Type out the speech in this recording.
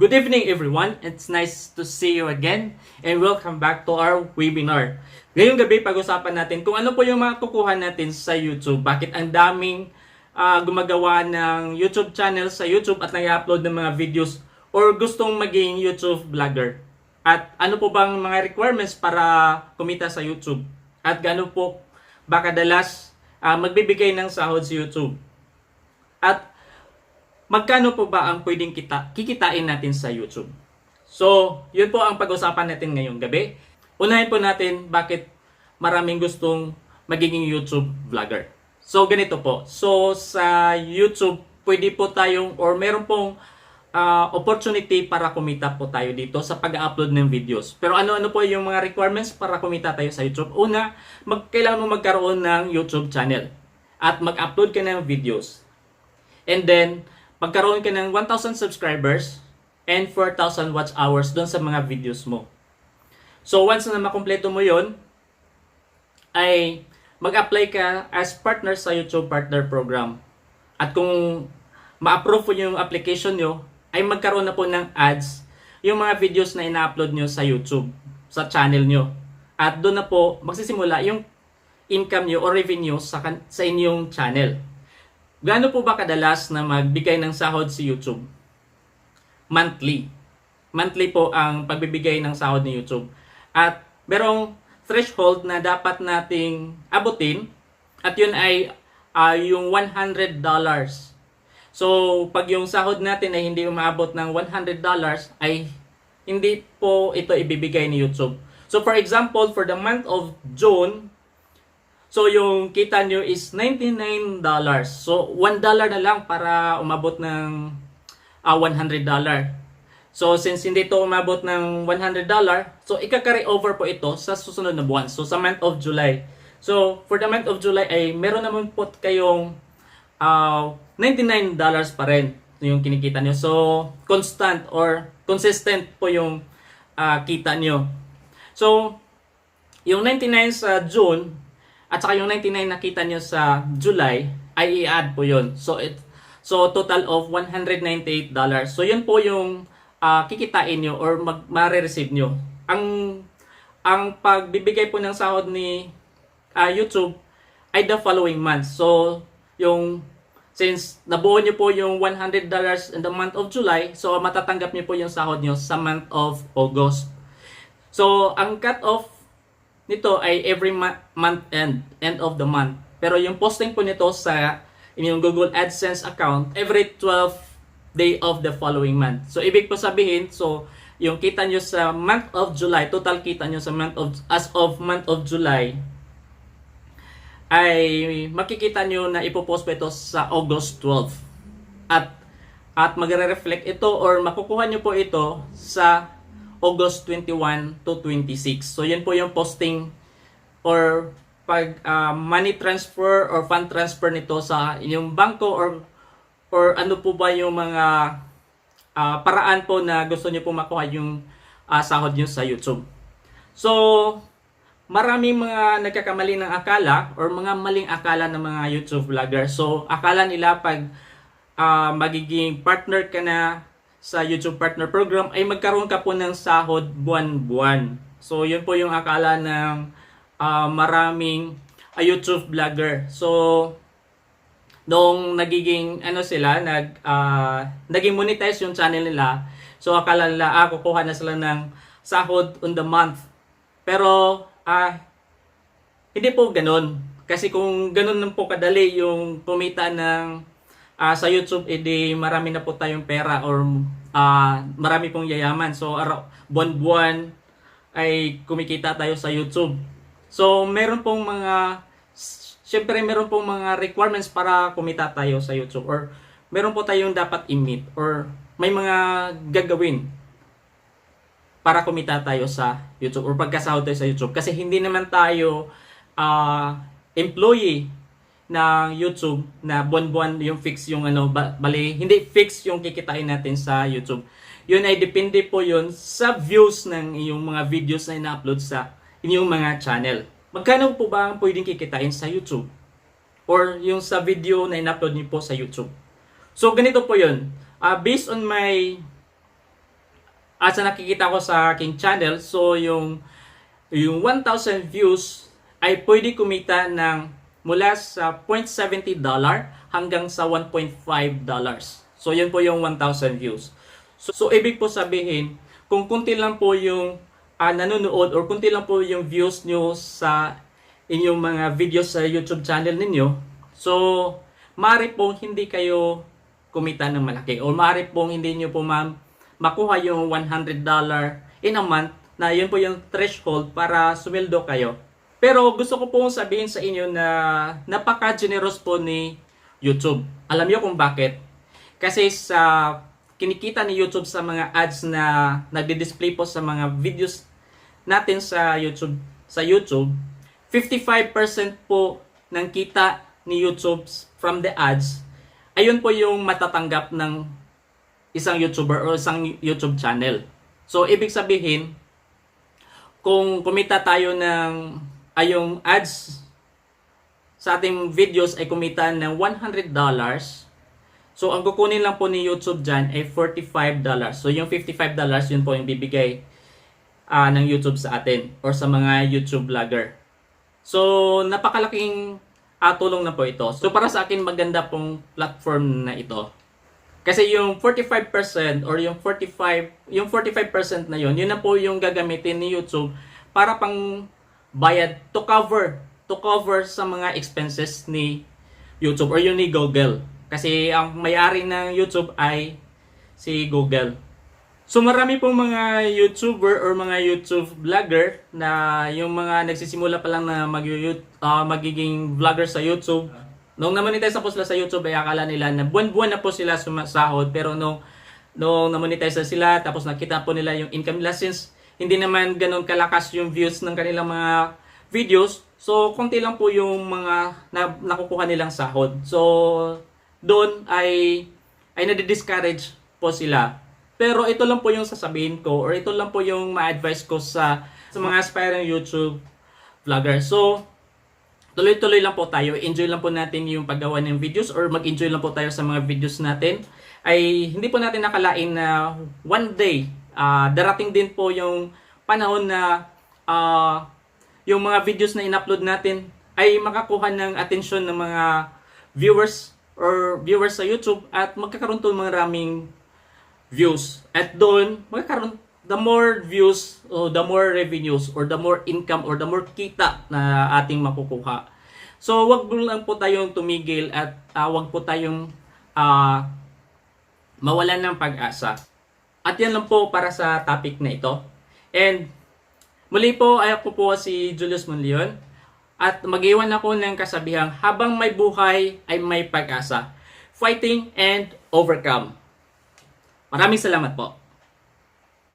Good evening everyone. It's nice to see you again and welcome back to our webinar. Ngayong gabi pag-usapan natin kung ano po yung makukuha natin sa YouTube. Bakit ang daming ah, gumagawa ng YouTube channel sa YouTube at nag-upload ng mga videos or gustong maging YouTube vlogger. At ano po bang mga requirements para kumita sa YouTube? At gaano po ba kadalas ah, magbibigay ng sahod sa YouTube? At magkano po ba ang pwedeng kita, kikitain natin sa YouTube? So, yun po ang pag-usapan natin ngayong gabi. Unahin po natin bakit maraming gustong magiging YouTube vlogger. So, ganito po. So, sa YouTube, pwede po tayong, or meron pong ah, opportunity para kumita po tayo dito sa pag-upload ng videos. Pero ano-ano po yung mga requirements para kumita tayo sa YouTube? Una, mag, kailangan mo magkaroon ng YouTube channel at mag-upload ka ng videos. And then, magkaroon ka ng 1,000 subscribers and 4,000 watch hours doon sa mga videos mo. So, once na makumpleto mo yon ay mag-apply ka as partner sa YouTube Partner Program. At kung ma-approve po yung application nyo, ay magkaroon na po ng ads yung mga videos na ina-upload nyo sa YouTube, sa channel nyo. At doon na po magsisimula yung income nyo or revenue sa, sa inyong channel. Gaano po ba kadalas na magbigay ng sahod si YouTube? Monthly. Monthly po ang pagbibigay ng sahod ni YouTube. At merong threshold na dapat nating abutin at yun ay ah, yung $100. So, pag yung sahod natin ay hindi umabot ng $100 ay hindi po ito ibibigay ni YouTube. So, for example, for the month of June, So yung kita nyo is $99. So $1 na lang para umabot ng ah, $100. So since hindi to umabot ng $100, so ika-carry over po ito sa susunod na buwan. So sa month of July. So for the month of July ay meron naman po kayong ah, $99 pa rin yung kinikita nyo. So constant or consistent po yung ah, kita nyo. So yung 99 sa June at saka yung 99 nakita nyo sa July ay i-add po yun. So it so total of $198. So yun po yung ah, kikitain nyo or mag, mare-receive nyo. Ang ang pagbibigay po ng sahod ni ah, YouTube ay the following month. So yung since nabuo nyo po yung $100 in the month of July, so matatanggap nyo po yung sahod nyo sa month of August. So ang cut off nito ay every month end, end of the month. Pero yung posting po nito sa inyong Google AdSense account every 12 day of the following month. So ibig po sabihin, so yung kita nyo sa month of July, total kita nyo sa month of as of month of July ay makikita nyo na ipopost po ito sa August 12. At at magre-reflect ito or makukuha nyo po ito sa August 21 to 26. So yan po yung posting or pag ah, money transfer or fund transfer nito sa inyong bangko or or ano po ba yung mga ah, paraan po na gusto niyo po makuha yung ah, sahod niyo sa YouTube. So maraming mga nagkakamali ng akala or mga maling akala ng mga YouTube vlogger. So akala nila pag ah, magiging partner ka na sa YouTube Partner Program ay magkaroon ka po ng sahod buwan-buwan. So, yun po yung akala ng ah, maraming ah, YouTube vlogger. So, nung nagiging ano sila, nag ah, naging monetize yung channel nila. So, akala nila ah, kukuha na sila ng sahod on the month. Pero ah hindi po ganun. Kasi kung ganun lang po kadali yung kumita ng ah, sa YouTube, edi marami na po tayong pera or ah, marami pong yayaman. So, buwan-buwan ay kumikita tayo sa YouTube. So, meron pong mga, syempre meron pong mga requirements para kumita tayo sa YouTube or meron po tayong dapat i-meet or may mga gagawin para kumita tayo sa YouTube or pagkasahod tayo sa YouTube. Kasi hindi naman tayo ah, employee ng YouTube na buwan-buwan yung fix yung ano, ba- bali, hindi fix yung kikitain natin sa YouTube. Yun ay depende po yun sa views ng iyong mga videos na ina-upload sa inyong mga channel. Magkano po ba ang pwedeng kikitain sa YouTube? Or yung sa video na ina-upload niyo po sa YouTube? So, ganito po yun. Ah, based on my At sa nakikita ko sa aking channel, so yung yung 1,000 views ay pwede kumita ng mula sa 0.70 dollar hanggang sa 1.5 dollars. So yun po yung 1,000 views. So, so ibig po sabihin, kung kunti lang po yung ah, nanonood or kunti lang po yung views nyo sa inyong mga videos sa YouTube channel ninyo, so mari pong hindi kayo kumita ng malaki or mari pong hindi nyo po ma- makuha yung 100 dollar in a month na yun po yung threshold para sumildo kayo. Pero gusto ko pong sabihin sa inyo na napaka-generous po ni YouTube. Alam niyo kung bakit? Kasi sa kinikita ni YouTube sa mga ads na nagdi-display po sa mga videos natin sa YouTube sa YouTube, 55% po ng kita ni YouTube from the ads ayun po yung matatanggap ng isang YouTuber o isang YouTube channel. So ibig sabihin kung kumita tayo ng ay yung ads sa ating videos ay kumita ng $100 So, ang kukunin lang po ni YouTube dyan ay $45. So, yung $55 yun po yung bibigay ah, ng YouTube sa atin or sa mga YouTube vlogger. So, napakalaking ah, tulong na po ito. So, para sa akin maganda pong platform na ito. Kasi yung 45% or yung 45, yung 45% na yun, yun na po yung gagamitin ni YouTube para pang bayad to cover to cover sa mga expenses ni YouTube or yun ni Google. Kasi ang may-ari ng YouTube ay si Google. So marami pong mga YouTuber or mga YouTube vlogger na yung mga nagsisimula pa lang na mag ah, magiging vlogger sa YouTube. Nung namonetize na po sila sa YouTube ay akala nila na buwan-buwan na po sila sumasahod pero nung nung namonetize na sila tapos nakita po nila yung income nila since hindi naman ganun kalakas yung views ng kanilang mga videos. So, konti lang po yung mga na, nakukuha nilang sahod. So, doon ay ay nadi-discourage po sila. Pero ito lang po yung sasabihin ko or ito lang po yung ma-advise ko sa sa mga aspiring YouTube vlogger. So, tuloy-tuloy lang po tayo. Enjoy lang po natin yung paggawa ng videos or mag-enjoy lang po tayo sa mga videos natin. Ay hindi po natin nakalain na one day ah, darating din po yung panahon na ah, yung mga videos na in-upload natin ay makakuha ng atensyon ng mga viewers or viewers sa YouTube at magkakaroon to ng maraming views. At doon, magkakaroon the more views o the more revenues or the more income or the more kita na ating makukuha. So, wag mo lang po tayong tumigil at ah, wag po tayong ah, mawalan ng pag-asa. At yan lang po para sa topic na ito. And muli po ay ako po si Julius Monleon at mag-iwan ako ng kasabihang habang may buhay ay may pag-asa. Fighting and overcome. Maraming salamat po.